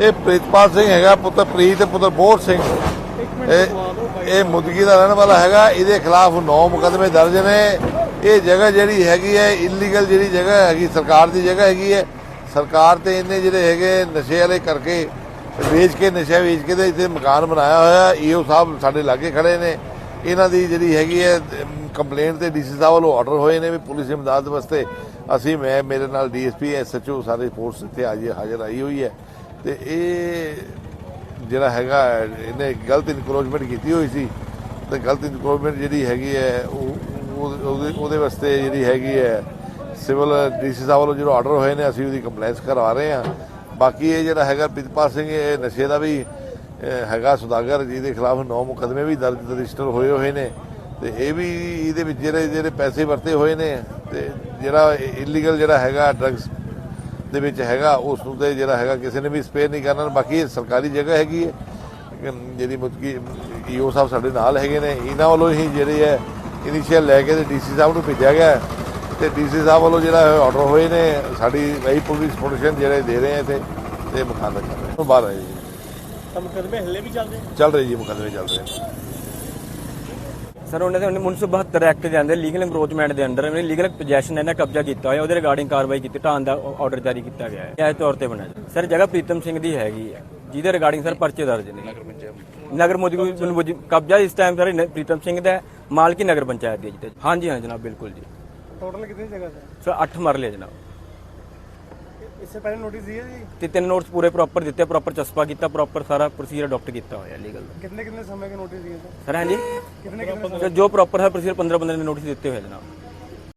ਇਹ ਪ੍ਰੀਤਪਾਲ ਸਿੰਘ ਹੈਗਾ ਪੁੱਤਰ ਪ੍ਰੀਤ ਪੁੱਤਰ ਬੋਰ ਸਿੰਘ। ਇਹ ਇਹ ਮੁਦਗੀ ਦਾ ਰਹਿਣ ਵਾਲਾ ਹੈਗਾ ਇਹਦੇ ਖਿਲਾਫ 9 ਮੁਕਦਮੇ ਦਰਜ ਨੇ। ਇਹ ਜਗ੍ਹਾ ਜਿਹੜੀ ਹੈਗੀ ਹੈ ਇਲੀਗਲ ਜਿਹੜੀ ਜਗ੍ਹਾ ਹੈਗੀ ਸਰਕਾਰ ਦੀ ਜਗ੍ਹਾ ਹੈਗੀ ਹੈ। ਸਰਕਾਰ ਤੇ ਇਹਨੇ ਜਿਹੜੇ ਹੈਗੇ ਨਸ਼ੇ ਵਾਲੇ ਕਰਕੇ ਵੇਚ ਕੇ ਨਸ਼ਾ ਵੇਚ ਕੇ ਤੇ ਇੱਥੇ ਮਕਾਨ ਬਣਾਇਆ ਹੋਇਆ ਈਓ ਸਾਹਿਬ ਸਾਡੇ ਲਾਗੇ ਖੜੇ ਨੇ। ਇਹਨਾਂ ਦੀ ਜਿਹੜੀ ਹੈਗੀ ਹੈ ਕੰਪਲੇਂਟ ਤੇ ਡੀਸੀ ਸਾਹਿਬ ਵੱਲੋਂ ਆਰਡਰ ਹੋਏ ਨੇ ਵੀ ਪੁਲਿਸ ਇਮਦਾਦ ਵਾਸਤੇ ਅਸੀਂ ਮੈਂ ਮੇਰੇ ਨਾਲ ਡੀਐਸਪੀ ਐਸਐਚਓ ਸਾਰੇ ਫੋਰਸ ਇੱਥੇ ਹਾਜ਼ਰ ਆਈ ਹੋਈ ਹੈ। ਤੇ ਇਹ ਜਿਹੜਾ ਹੈਗਾ, ਇਹਨੇ ਗਲਤ ਇਨਕਰੋਚਮੈਂਟ ਕੀਤੀ ਹੋਈ ਸੀ। ਤੇ ਗਲਤ ਇਨਕਰੋਚਮੈਂਟ ਜਿਹੜੀ ਹੈਗੀ ਹੈ, ਉਹ ਉਹਦੇ ਉਹਦੇ ਵਾਸਤੇ ਜਿਹੜੀ ਹੈਗੀ ਹੈ ਸਿਵਲ ਡੀਸੀ ਸਾਹਿਬ ਵੱਲੋਂ ਜਿਹੜਾ ਆਰਡਰ ਹੋਏ ਨੇ, ਅਸੀਂ ਉਹਦੀ ਕੰਪਲੇਂਸ ਕਰਵਾ ਰਹੇ ਹਾਂ। ਬਾਕੀ ਇਹ ਜਿਹੜਾ ਹੈਗਾ ਪ੍ਰਿਤਪਾਲ ਸਿੰਘ, ਇਹ ਨਸ਼ੇ ਦਾ ਵੀ ਹੈਗਾ ਸੁਦਾਗਰ ਜੀ ਜਿਹਦੇ ਖਿਲਾਫ ਨੌ ਮੁਕਦਮੇ ਵੀ ਦਰਜ ਰਜਿਸਟਰ ਹੋਏ ਹੋਏ ਨੇ। ਤੇ ਇਹ ਵੀ ਇਹਦੇ ਵਿੱਚ ਜਿਹੜੇ ਜਿਹੜੇ ਪੈਸੇ ਵਰਤੇ ਹੋਏ ਨੇ, ਤੇ ਜਿਹੜਾ ਇਲੀਗਲ ਜਿਹੜਾ ਹੈਗਾ ਡਰੱਗਸ ਦੇ ਵਿੱਚ ਹੈਗਾ ਉਸ ਨੂੰ ਤੇ ਜਿਹੜਾ ਹੈਗਾ ਕਿਸੇ ਨੇ ਵੀ ਸਪੇਅਰ ਨਹੀਂ ਕਰਨਾ ਬਾਕੀ ਸਰਕਾਰੀ ਜਗ੍ਹਾ ਹੈਗੀ ਹੈ। ਜਿਹੜੀ ਮੁਤਕੀ ਈਓ ਸਾਹਿਬ ਸਾਡੇ ਨਾਲ ਹੈਗੇ ਨੇ ਇਹਨਾਂ ਵੱਲੋਂ ਹੀ ਜਿਹੜੇ ਹੈ ਇਨੀਸ਼ੀਅਲ ਲੈ ਕੇ ਤੇ ਡੀਸੀ ਸਾਹਿਬ ਨੂੰ ਭੇਜਿਆ ਗਿਆ ਤੇ ਡੀਸੀ ਸਾਹਿਬ ਵੱਲੋਂ ਜਿਹੜਾ ਆਰਡਰ ਹੋਏ ਨੇ ਸਾਡੀ ਵਹੀ ਪੁਲਿਸ ਪ੍ਰੋਟੈਕਸ਼ਨ ਜਿਹੜੇ ਦੇ ਰਹੇ ਆ ਤੇ ਤੇ ਮੁਖਾਲਫ ਕਰ ਰਹੇ ਬਾਹਰ ਆਏ ਜੀ ਮੁਕਦਮੇ ਹੱਲੇ ਵੀ ਚੱਲਦੇ ਚੱਲ ਰਹੀ ਜੀ ਮੁਕੱਦਮੇ ਚੱਲ ਰਹੇ ਸਰ ਉਹਨਾਂ ਦੇ 1972 ਐਕਟ ਦੇ ਅੰਦਰ ਲੀਗਲ ਇੰਕਰੋਚਮੈਂਟ ਦੇ ਅੰਦਰ ਉਹਨੇ ਲੀਗਲ ਪੋਜੈਸ਼ਨ ਇਹਨਾਂ ਕਬਜ਼ਾ ਕੀਤਾ ਹੋਇਆ ਉਹਦੇ ਰਿਗਾਰਡਿੰਗ ਕਾਰਵਾਈ ਕੀਤੀ ਢਾਣ ਦਾ ਆਰਡਰ ਜਾਰੀ ਕੀਤਾ ਗਿਆ ਹੈ। ਇਸ ਤੌਰ ਤੇ ਬਣਿਆ ਜੀ। ਸਰ ਜਗ੍ਹਾ ਪ੍ਰੀਤਮ ਸਿੰਘ ਦੀ ਹੈਗੀ ਹੈ ਜਿਹਦੇ ਰਿਗਾਰਡਿੰਗ ਸਰ ਪਰਚੇ ਦਰਜ ਨੇ। ਨਗਰ ਪੰਚਾਇਤ ਨਗਰ ਮੋਦੀ ਕਬਜ਼ਾ ਇਸ ਟਾਈਮ ਸਰ ਇਹ ਪ੍ਰੀਤਮ ਸਿੰਘ ਦਾ ਹੈ, ਮਾਲਕੀ ਨਗਰ ਪੰਚਾਇਤ ਦੀ ਹੈ ਜੀ। ਹਾਂਜੀ ਹਾਂ ਜਨਾਬ ਬਿਲਕੁਲ ਜੀ। ਟੋਟਲ ਕਿੰਨੀ ਜਗ੍ਹਾ ਸਰ? 8 ਮਰਲੇ ਜਨਾਬ। ਇਸੇ ਪਹਿਲੇ ਨੋਟਿਸ ਦਿਏ ਜੀ? ਤੇ ਤਿੰਨ ਨੋਟਸ ਪੂਰੇ ਪ੍ਰੋਪਰ ਦਿੱਤੇ ਪ੍ਰੋਪਰ ਚਸਪਾ ਕੀਤਾ ਪ੍ਰੋਪਰ ਸਾਰਾ ਪ੍ਰੋਸੀਜਰ ਅਡਾਪਟ ਕੀਤਾ ਹੋਇਆ ਲੀਗਲ ਕਿੰਨੇ ਕਿੰਨੇ ਸਮੇਂ ਕੇ ਨੋਟਿਸ ਦਿਏ ਸਰ ਸਰ ਹਾਂਜੀ? ਕਿੰਨੇ ਕਿੰਨੇ ਜੋ ਪ੍ਰੋਪਰ ਹੈ ਪ੍ਰੋਸੀਜਰ 15 15 ਦੇ ਨੋਟਿਸ ਦਿੱਤੇ ਹੋਏ ਜਨਾਬ